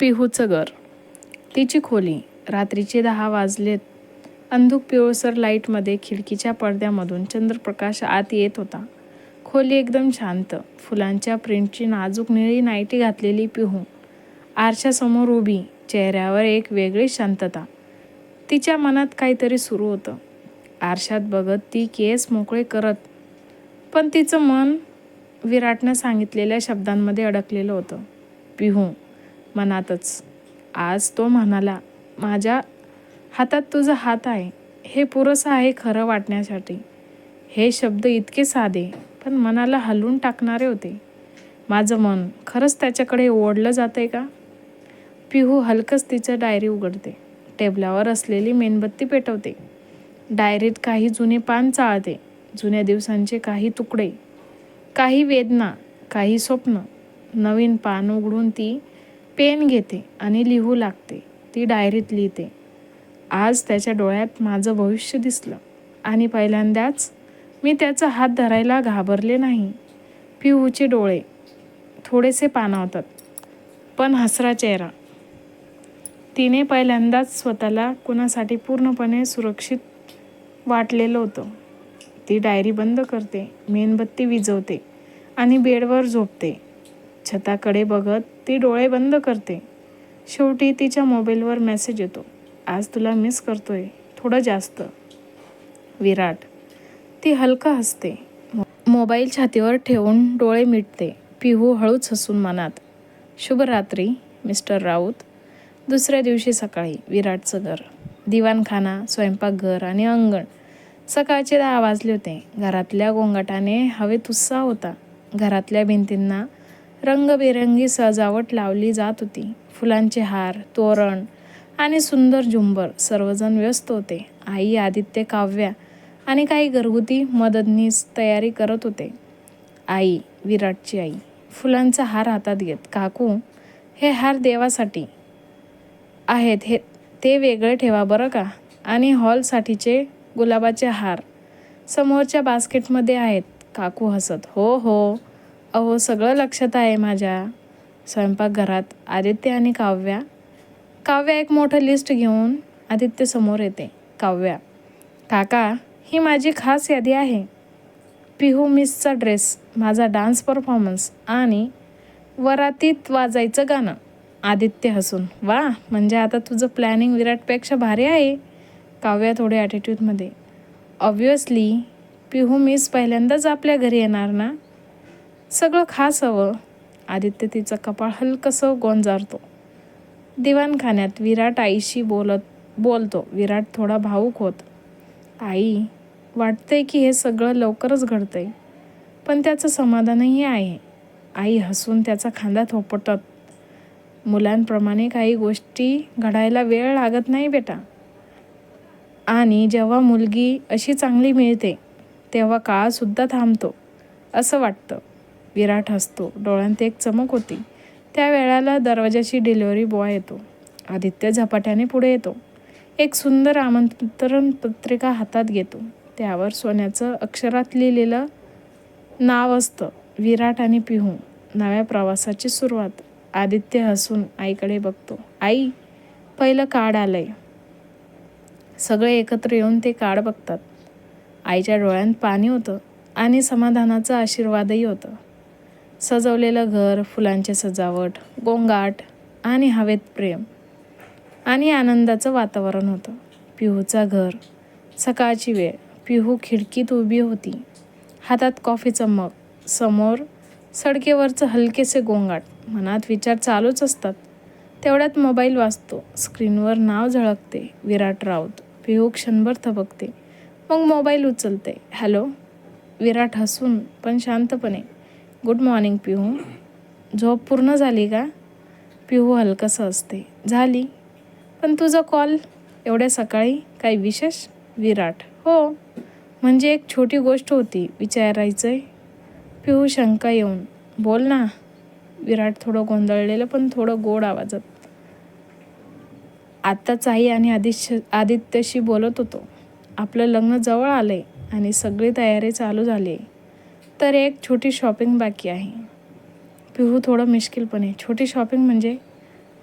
पिहूचं घर. तिची खोली रात्रीचे दहा वाजलेत. अंधुक पिवळसर लाईटमध्ये खिडकीच्या पडद्यामधून चंद्रप्रकाश आत येत होता. खोली एकदम शांत फुलांच्या प्रिंटची नाजूक निळी नाईटी घातलेली पिहू. आरशासमोर उभी चेहऱ्यावर एक वेगळी शांतता. तिच्या मनात काहीतरी सुरू होतं. आरशात बघत ती केस मोकळे करत पण तिचं मन विराटनं सांगितलेल्या शब्दांमध्ये अडकलेलं होतं. पिहू मनातच. आज तो म्हणाला माझ्या हातात तुझा हात आहे. हे पुरसं आहे खरं वाटण्यासाठी. हे शब्द इतके साधे पण मनाला हलवून टाकणारे होते. माझं मन खरंच त्याच्याकडे ओढलं जातंय का? पिहू हलकंच तिचं डायरी उघडते. टेबलावर असलेली मेणबत्ती पेटवते. डायरीत काही जुने पान चाळते. जुन्या दिवसांचे काही तुकडे. काही वेदना काही स्वप्न. नवीन पान उघडून ती पेन घेते आणि लिहू लागते. ती डायरीत लिहिते. आज त्याच्या डोळ्यात माझं भविष्य दिसलं. आणि पहिल्यांदाच मी त्याचा हात धरायला घाबरले नाही. पिहूचे डोळे थोडेसे पाणावतात पण हसरा चेहरा. तिने पहिल्यांदाच स्वतःला कुणासाठी पूर्णपणे सुरक्षित वाटलेलं होतं. ती डायरी बंद करते मेणबत्ती विझवते आणि बेडवर झोपते. छताकडे बघत ती डोळे बंद करते. शेवटी तिच्या मोबाईलवर मेसेज येतो. आज तुला मिस करतोय थोडं जास्त. विराट. ती हलका हसते. मोबाईल छातीवर ठेवून डोळे मिटते. पिहू हळूच हसून मनात. शुभरात्री मिस्टर राऊत. दुसऱ्या दिवशी सकाळी विराटचं घर दिवाणखाना स्वयंपाकघर आणि अंगण. सकाळचे दहा वाजले होते. घरातल्या गोंगाटाने हवेत उत्साह होता. घरातल्या भिंतींना रंगबेरंगी सजावट लावली जात होती. फुलांचे हार तोरण आणि सुंदर झुंबर सर्वजण व्यस्त होते. आई आदित्य काव्या आणि काही घरगुती मदतनीस तयारी करत होते. आई विराटची आई फुलांचा हार हातात घेत काकू हे हार देवासाठी आहेत. हे ते वेगळे ठेवा बरं का? आणि हॉलसाठीचे गुलाबाचे हार समोरच्या बास्केटमध्ये आहेत. काकू हसत हो हो अहो सगळं लक्षात आहे माझ्या. स्वयंपाकघरात आदित्य आणि काव्या. काव्या एक मोठं लिस्ट घेऊन आदित्य समोर येते. काव्या काका ही माझी खास यादी आहे. पिहू मिसचा ड्रेस माझा डान्स परफॉर्मन्स आणि वरातीत वाजायचं गाणं. आदित्य हसून वा म्हणजे आता तुझं प्लॅनिंग विराटपेक्षा भारी आहे. काव्या थोडे ॲटिट्यूडमध्ये ऑब्वियसली पिहू मिस पहिल्यांदाच आपल्या घरी येणार ना? सगळं खास हवं. आदित्य तिचं कपाळ हलकसं गोंजारतो. दिवाणखान्यात विराट आईशी बोलत बोलतो. विराट थोडा भाऊक होत. आई वाटतंय की हे सगळं लवकरच घडतंय. पण त्याचं समाधानही आहे. आई हसून त्याचा खांदा थोपटत. मुलांप्रमाणे काही गोष्टी घडायला वेळ लागत नाही बेटा. आणि जेव्हा मुलगी अशी चांगली मिळते तेव्हा काळसुद्धा थांबतो असं वाटतं. विराट हसतो. डोळ्यांत एक चमक होती. त्या वेळाला दरवाजाची डिलिव्हरी बॉय येतो. आदित्य झपाट्याने पुढे येतो. एक सुंदर आमंत्रण पत्रिका हातात घेतो. त्यावर सोन्याचं अक्षरात लिहिलेलं नाव असतं. विराट आणि पिहू. नव्या प्रवासाची सुरुवात. आदित्य हसून आईकडे बघतो. आई पहिलं कार्ड आलंय. सगळे एकत्र येऊन ते कार्ड बघतात. आईच्या डोळ्यांत पाणी होतं आणि समाधानाचं आशीर्वादही होतं. सजवलेलं घर फुलांचे सजावट गोंगाट आणि हवेत प्रेम. आणि आनंदाचं वातावरण होतं. पिहूचा घर. सकाळची वेळ. पिहू खिडकीत उभी होती. हातात कॉफीचं मग समोर सडकेवरचं हलकेसे गोंगाट. मनात विचार चालूच असतात. तेवढ्यात मोबाईल वाचतो स्क्रीनवर नाव झळकते. विराट राऊत. पिहू क्षणभर थबकते. मग मोबाईल उचलते. हॅलो? विराट हसून पण शांतपणे. Good morning Pihu. झोप पूर्ण झाली का? पिहू हलकंसं असते झाली. पण तुझा कॉल एवढ्या सकाळी काही विशेष? विराट. हो. म्हणजे एक छोटी गोष्ट होती विचारायचं आहे पिहू शंका येऊन बोल ना. विराट थोडं गोंधळलेलं पण थोडं गोड आवाजात. आत्ताच आई आणि आदित्य आदित्यशी बोलत होतो. आपलं लग्न जवळ आलं आहे आणि सगळी तयारी चालू झाली आहे तर एक छोटी शॉपिंग बाकी आहे. पिहू थोडं मिश्किलपणे छोटी शॉपिंग म्हणजे?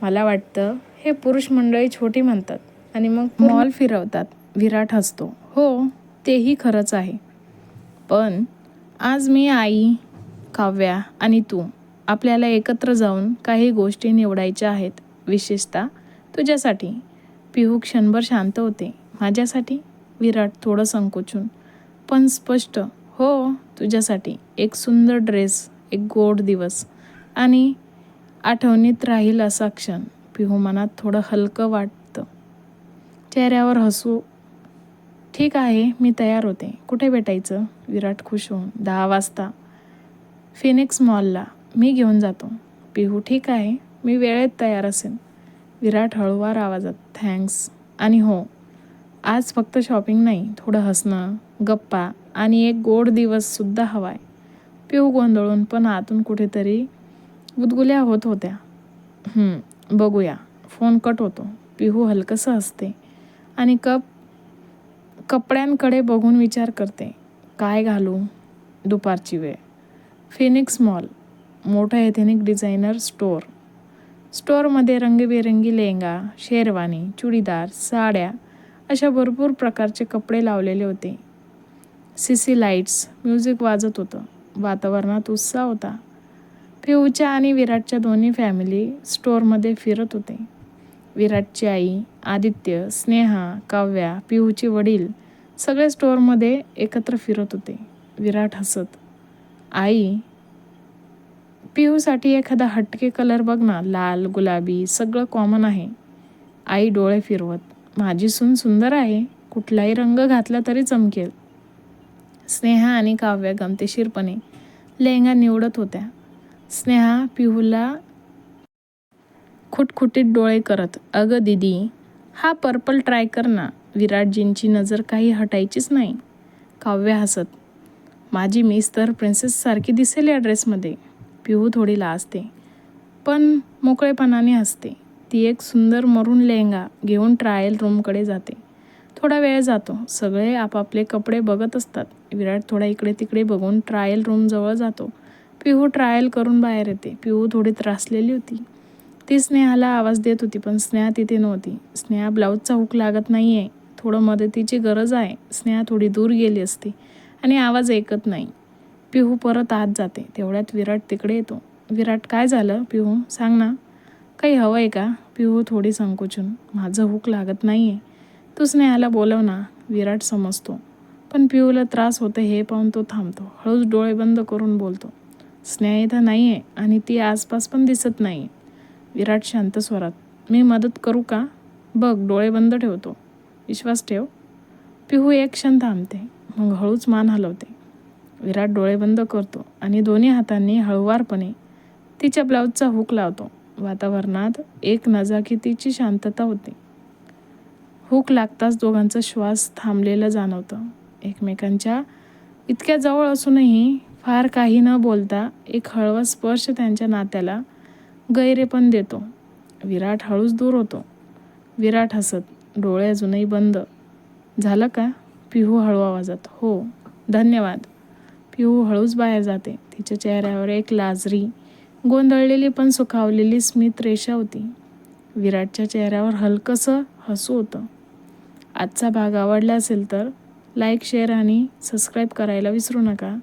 मला वाटतं हे पुरुष मंडळी छोटी म्हणतात आणि मग मॉल फिरवतात विराट हसतो. हो तेही खरंच आहे. पण आज मी आई काव्या आणि तू आपल्याला एकत्र जाऊन काही गोष्टी निवडायच्या आहेत विशेषतः तुझ्यासाठी. पिहू क्षणभर शांत होते. माझ्यासाठी? विराट थोडं संकोचून. पण स्पष्ट हो तुझ्यासाठी एक सुंदर ड्रेस एक गोड दिवस आणि आठवणीत राहील असा क्षण पिहू मनात थोडं हलकं वाटतं. चेहऱ्यावर हसू. ठीक आहे मी तयार होते. कुठे भेटायचं? विराट खुश होऊन दहा वाजता. फिनिक्स मॉलला मी घेऊन जातो. पिहू ठीक आहे मी वेळेत तयार असेन. विराट हळूवार आवाजात थँक्स. आणि हो आज फक्त शॉपिंग नाही थोडं हसणं गप्पा आणि एक गोड दिवससुद्धा हवाय. पिहू गोंधळून पण आतून कुठेतरी गुदगुल्या होत होत्या. बघूया. फोन कट होतो. पिहू हलकंसं असते आणि कप कपड्यांकडे बघून विचार करते. काय घालू? दुपारची वेळ. Phoenix mall. मोठा एथेनिक डिझायनर स्टोअर. स्टोअरमध्ये रंगीबेरंगी लेहंगा शेरवानी चुडीदार साड्या अशा भरपूर प्रकारचे कपडे लावलेले होते. सी सी लाईट्स म्युझिक वाजत होतं. वातावरणात उत्साह होता. पिऊच्या आणि विराटच्या दोन्ही फॅमिली स्टोअरमध्ये फिरत होते. विराटची आई आदित्य स्नेहा काव्या पिहूचे वडील सगळे स्टोअरमध्ये एकत्र फिरत होते. विराट हसत आई पिहूसाठी एखादा हटके कलर बघ ना लाल गुलाबी सगळं कॉमन आहे. आई डोळे फिरवत माझी सून सुंदर आहे. कुठलाही रंग घातला तरी चमकेल. स्नेहा आणि काव्या गमतीशीरपणे लेहंगा निवडत होत्या. स्नेहा पिहूला खुटखुटीत डोळे करत अगं दिदी हा पर्पल ट्राय कर ना विराटजींची नजर काही हटायचीच नाही. काव्य हसत माझी मिस तर प्रिन्सेससारखी दिसेल या ड्रेसमध्ये पिहू थोडी लाजते पण मोकळेपणाने हसते. ती एक सुंदर मरून लेहंगा घेऊन ट्रायल रूमकडे जाते. थोडा वेळ जातो. सगळे आपापले कपडे बघत असतात. विराट थोडा इकडे तिकडे बघून ट्रायल रूमजवळ जातो. पिहू ट्रायल करून बाहेर येते. पिहू थोडी त्रासलेली होती. ती स्नेहाला आवाज देत होती पण स्नेहा तिथे नव्हती. स्नेहा ब्लाऊजचा हुक लागत नाही आहे थोडं मदतीची गरज आहे. स्नेहा थोडी दूर गेली असती आणि आवाज ऐकत नाही. पिहू परत आत जाते. तेवढ्यात विराट तिकडे येतो. विराट काय झालं पिहू? सांग ना. काही हवं आहे का? पिहू थोडी संकोचून. माझं हुक लागत नाही आहे तू स्नेहाला बोलव ना विराट समजतो. पण पिहूला त्रास होतो हे पाहून तो थांबतो. हळूच डोळे बंद करून बोलतो. स्नेहा इथं नाही आहे आणि ती आसपास पण दिसत नाही विराट शांत स्वरात. मी मदत करू का? बघ डोळे बंद ठेवतो. विश्वास ठेव. पिहू एक क्षण थांबते. मग हळूच मान हलवते. विराट डोळे बंद करतो आणि दोन्ही हातांनी हळुवारपणे तिच्या ब्लाऊजचा हुक लावतो. वातावरणात एक नजाकी तिची शांतता होते. हुक लागताच दोघांचा श्वास थांबलेलं जाणवतं. एकमेकांच्या इतक्या जवळ असूनही फार काही न बोलता एक हळवा स्पर्श त्यांच्या नात्याला गैरेपण देतो. विराट हळूच दूर होतो. विराट हसत डोळे अजूनही बंद. झालं का? पिहू हळू आवाजात. हो धन्यवाद. पिहू हळूच बाहेर जाते. तिच्या चेहऱ्यावर एक लाजरी गोंधळलेली पण सुखावलेली स्मित रेषा होती. विराटच्या चेहऱ्यावर हलकंसं हसू होतं. आजचा भाग आवडला असेल तर लाईक शेअर आणि सबस्क्राईब करायला विसरू नका.